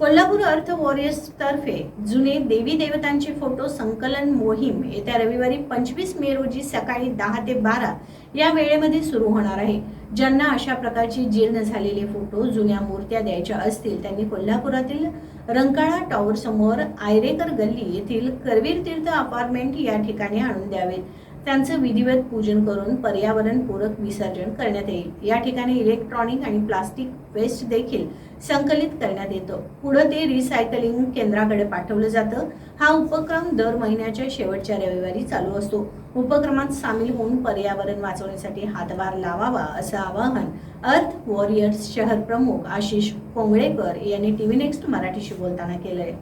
कोल्हापूर अर्थ वॉरियर्स तर्फे जुने देवी देवतांचे फोटो संकलन मोहीम येत्या रविवारी पंचवीस मे रोजी सकाळी दहा ते बारा या वेळेमध्ये सुरू होणार आहे. ज्यांना अशा प्रकारची जीर्ण झालेले फोटो जुन्या मूर्त्या द्यायच्या असतील त्यांनी कोल्हापुरातील रंकाळा टॉवर समोर आयरेकर गल्ली येथील करवीर तीर्थ अपार्टमेंट या ठिकाणी आणून द्यावेत. त्यांचं विधिवत पूजन करून पर्यावरणपूरक विसर्जन करण्यात येईल. या ठिकाणी इलेक्ट्रॉनिक आणि प्लास्टिक वेस्ट देखील संकलित करण्यात येतं. पुढं ते रिसायकलिंग केंद्राकडे पाठवलं जातं. हा उपक्रम दर महिन्याच्या शेवटच्या रविवारी चालू असतो. उपक्रमात सामील होऊन पर्यावरण वाचवण्यासाठी हातभार लावावा असं आवाहन अर्थ वॉरियर्स शहर प्रमुख आशिष कोंगळेकर यांनी टीव्ही नेक्स्ट मराठीशी बोलताना केलंय.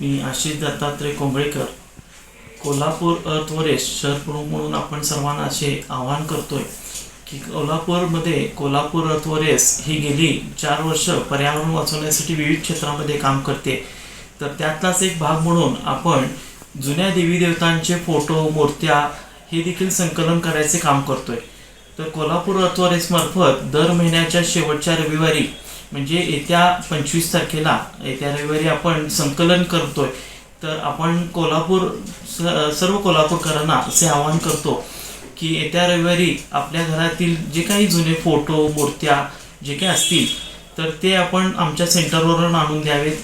मी आशिष दत्तात्रय कोंबळेकर. कोल्हापूर अर्थ वरेश शहर प्रमुख म्हणून आपण सर्वांना असे आवाहन करतोय की कोल्हापूरमध्ये कोल्हापूर अर्थ वरेस ही गेली चार वर्ष पर्यावरण वाचवण्यासाठी विविध क्षेत्रामध्ये काम करते. तर त्यातलाच एक भाग म्हणून आपण जुन्या देवी देवतांचे फोटो मूर्त्या हे देखील संकलन करायचे काम करतोय. तर कोल्हापूर अर्थवरेस मार्फत दर महिन्याच्या शेवटच्या रविवारी म्हणजे येत्या पंचवीस तारखेला येत्या रविवारी आपण संकलन करतोय. तर आपण कोल्हापूर सर्व कोल्हापूरकरांना असे आवाहन करतो की येत्या रविवारी आपल्या घरातील जे काही जुने फोटो मूर्त्या जे काही असतील तर ते आपण आमच्या सेंटरवरून आणून द्यावेत.